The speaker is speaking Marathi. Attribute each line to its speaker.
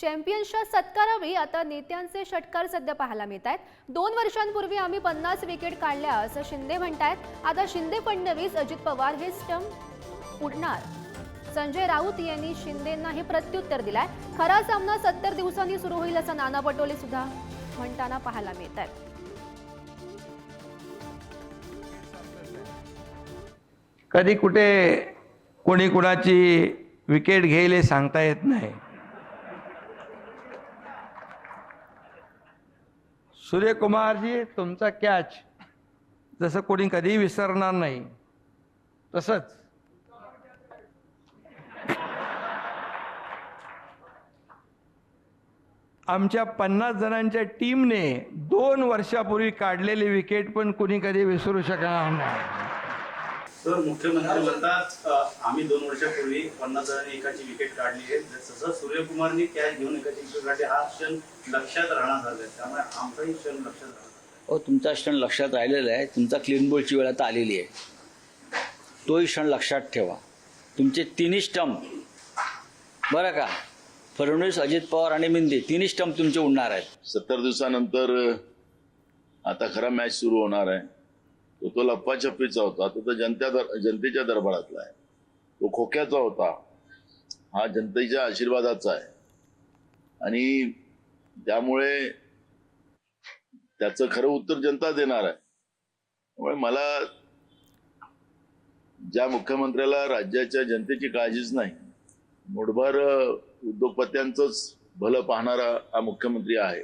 Speaker 1: चॅम्पियन्सच्या सत्कारावेळी आता नेत्यांचे षटकार सध्या पाहायला मिळत आहेत. दोन वर्षांपूर्वी आम्ही पन्नास विकेट काढल्या असं शिंदे म्हणतायत. आता शिंदे फडणवीस अजित पवार हे स्टंप उडणार. संजय राऊत यांनी शिंदेंना हे प्रत्युत्तर दिलाय. खरा सामना सत्तर दिवसांनी सुरू होईल असं नाना पटोले सुद्धा म्हणताना पाहायला मिळत आहेत.
Speaker 2: कधी कुठे कोणी कुणाची विकेट घेईल हे सांगता येत नाही. सूर्यकुमारजी तुमचा कॅच जसं कोणी कधीही विसरणार नाही. तसंच. आमच्या पन्नास जणांच्या टीमने दोन वर्षापूर्वी काढलेली विकेट पण कुणी कधी विसरू शकणार नाही.
Speaker 3: सर मुख्यमंत्री म्हणतात आम्ही दोन वर्षापूर्वी पन्नास जणांनी एकाची विकेट काढली आहे. तसं सूर्यकुमारनी कॅच घेऊन एकाची विकेट काढली हा क्षण लक्षात राहणार झालाय त्यामुळे आमचाही क्षण लक्षात राहणार
Speaker 4: हो तुमचा क्षण लक्षात राहिलेला आहे. तुमचा क्लीन बोलची वेळ आता आलेली आहे. तोही क्षण लक्षात ठेवा. तुमचे तिन्ही स्टंप बरं का? फडणवीस अजित पवार आणि मिंदे तिन्ही स्टंप तुमचे उडणार आहेत.
Speaker 5: सत्तर दिवसानंतर आता खरा मॅच सुरू होणार आहे. तो तो लप्पाछप्पीचा होता तो तर जनत्या दर जनतेच्या दरबारातला आहे. तो खोक्याचा होता. हा जनतेच्या आशीर्वादाचा आहे. आणि त्यामुळे त्याचं खरं उत्तर जनता देणार आहे. त्यामुळे मला ज्या मुख्यमंत्र्याला राज्याच्या जनतेची काळजीच नाही मुठभर उद्योगपत्यांचंच भलं पाहणारा हा मुख्यमंत्री आहे.